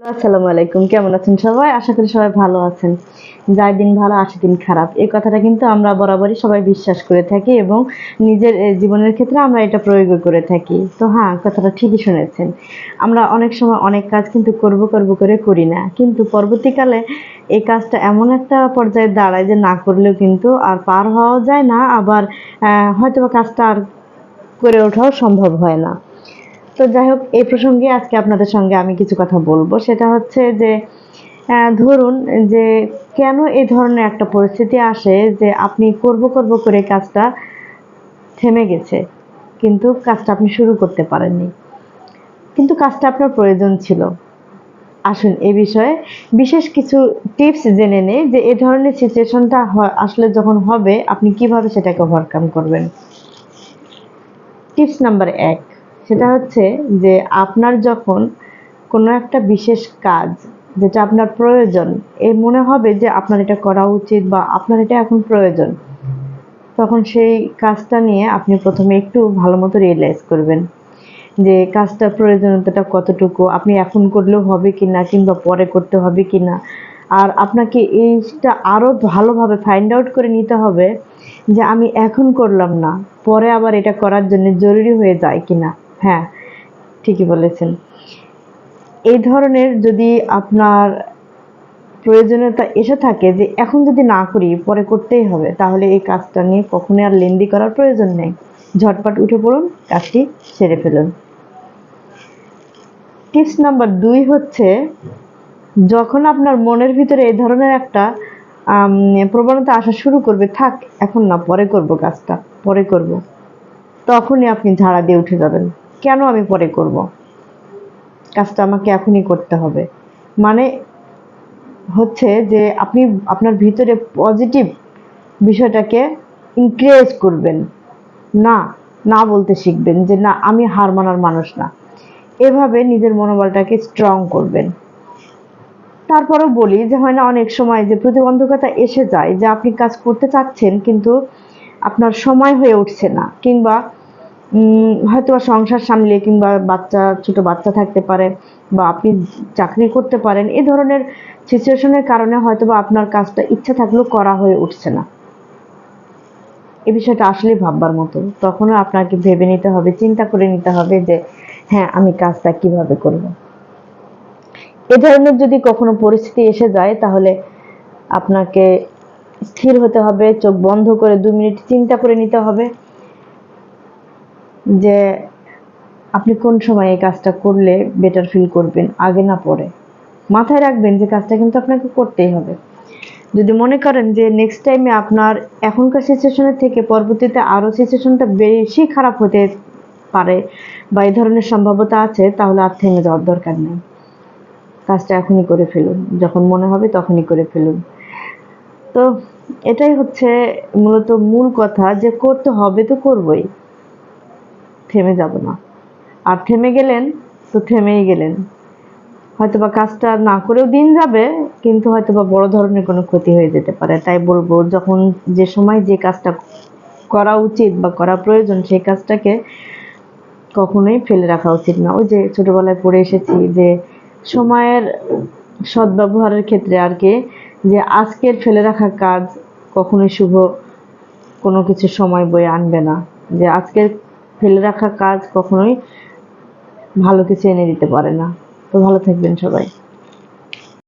আসসালামু আলাইকুম, কেমন আছেন সবাই? আশা করি সবাই ভালো আছেন। যার দিন ভালো, আসে দিন খারাপ। এই কথাটা কিন্তু আমরা বরাবরই সবাই বিশ্বাস করে থাকি এবং নিজের জীবনের ক্ষেত্রে আমরা এটা প্রয়োগ করে থাকি। তো হ্যাঁ কথাটা ঠিকই শুনেছেন। আমরা অনেক সময় অনেক কাজ কিন্তু করব করব করে করি না। কিন্তু পরবর্তীকালে এই কাজটা এমন একটা পর্যায়ে দাঁড়ায় যে না করলেও কিন্তু আর পার হওয়াও যায় না, আবার হয়তো কাজটা আর করে ওঠাও সম্ভব হয় না। তো যাই হোক এই প্রসঙ্গে আজকে আপনাদের সঙ্গে আমি কিছু কথা বলব। সেটা হচ্ছে যে ধরুন যে, কেন এই ধরনের একটা পরিস্থিতি আসে যে, আপনি করব করব করে কাজটা থেমে গেছে, কিন্তু কাজটা আপনি শুরু করতে পারেননি। কিন্তু কাজটা আপনার প্রয়োজন ছিল। আসুন এ বিষয়ে বিশেষ কিছু টিপস জেনে নেই যে, এ ধরনের সিচুয়েশনটা আসলে যখন হবে, আপনি কীভাবে সেটাকে ওভারকাম করবেন। টিপস নাম্বার এক। সেটা হচ্ছে যে আপনার যখন কোনো একটা বিশেষ কাজ যেটা আপনার প্রয়োজন এই মনে হবে যে আপনার এটা করা উচিত বা আপনার এটা এখন প্রয়োজন, তখন সেই কাজটা নিয়ে আপনি প্রথমে একটু ভালো মতো রিয়েলাইজ করবেন যে কাজটার প্রয়োজনীয়তাটা কতটুকু, আপনি এখন করলেও হবে কি না কিংবা পরে করতে হবে কি না আর আপনাকে এইটা আরও ভালোভাবে ফাইন্ড আউট করে নিতে হবে যে আমি এখন করলাম না, পরে আবার এটা করার জন্য জরুরি হয়ে যায় কি না হ্যাঁ ঠিকই বলেছেন। এই ধরনের যদি আপনার প্রয়োজনীয়তা এসে থাকে যে এখন যদি না করি, পরে করতেই হবে, তাহলে এই কাজটা নিয়ে কখনোই আর লেন্দি করার প্রয়োজন নেই। ঝটপট উঠে পড়ুন, কাজটি সেরে ফেলুন। টিপস নাম্বার দুই হচ্ছে, যখন আপনার মনের ভিতরে এই ধরনের একটা প্রবণতা আসা শুরু করবে, থাক, এখন না, পরে করব কাজটা, পরে করব, তখনই আপনি ঝাড়া দিয়ে উঠে যাবেন। কেন আমি পরে করব? কাজটা আমাকে এখনই করতে হবে। মানে হচ্ছে যে আপনি আপনার ভিতরে পজিটিভ বিষয়টাকে ইনক্রেজ করবেন। না না বলতে শিখবেন যে না, আমি হার মানার মানুষ না। এভাবে নিজের মনোবলটাকে স্ট্রং করবেন। তারপরেও বলি যে হয় না, অনেক সময় যে প্রতিবন্ধকতা এসে যায় যে আপনি কাজ করতে চাচ্ছেন কিন্তু আপনার সময় হয়ে উঠছে না কিংবা হয়তো বা সংসার সামলে কিংবা বাচ্চা, ছোট বাচ্চা থাকতে পারে বা আপনি চাকরি করতে পারেন, এ ধরনের সিচুয়েশনের কারণে হয়তো বা আপনার কাজটা ইচ্ছা থাকলেও করা হয়ে উঠছে না। এ বিষয়টা আসলে ভাববার মতো। তখনও আপনাকে ভেবে নিতে হবে, চিন্তা করে নিতে হবে যে হ্যাঁ আমি কাজটা কীভাবে করব। এ ধরনের যদি কখনো পরিস্থিতি এসে যায়, তাহলে আপনাকে স্থির হতে হবে, চোখ বন্ধ করে দু মিনিট চিন্তা করে নিতে হবে। যে আপনি কোন সময় এই কাজটা করলে বেটার ফিল করবেন, আগে না পরে? মাথায় রাখবেন যে কাজটা কিন্তু আপনাকে করতেই হবে। যদি মনে করেন যে নেক্সট টাইমে আপনার এখনকার সিচুয়েশনের থেকে পরবর্তীতে আরও সিচুয়েশনটা বেশি খারাপ হতে পারে বা এই ধরনের সম্ভাব্যতা আছে, তাহলে আর থেমে যাওয়ার দরকার নেই। কাজটা এখনই করে ফেলুন, যখন মনে হবে তখনই করে ফেলুন। তো এটাই হচ্ছে মূলত মূল কথা, যে করতে হবে তো করবই। থেমে যাব না। আর থেমে গেলেন তো থেমেই গেলেন। হয়তোবা কাজটা না করেও দিন যাবে, কিন্তু হয়তোবা বড় ধরনের কোনো ক্ষতি হয়ে যেতে পারে। তাই বলব, যখন যে সময় যে কাজটা করা উচিত বা করা প্রয়োজন, সেই কাজটাকে কখনোই ফেলে রাখা উচিত না। ওই যে ছোটবেলায় পড়ে এসেছি যে সময়ের সদ্ব্যবহারের ক্ষেত্রে আর কি, যে আজকের ফেলে রাখা কাজ কখনোই শুভ কোনো কিছু সময় বয়ে আনবে না। যে আজকের ফেলে রাখা কাজ কখনোই ভালো কিছু এনে দিতে পারে না। তো ভালো থাকবেন সবাই।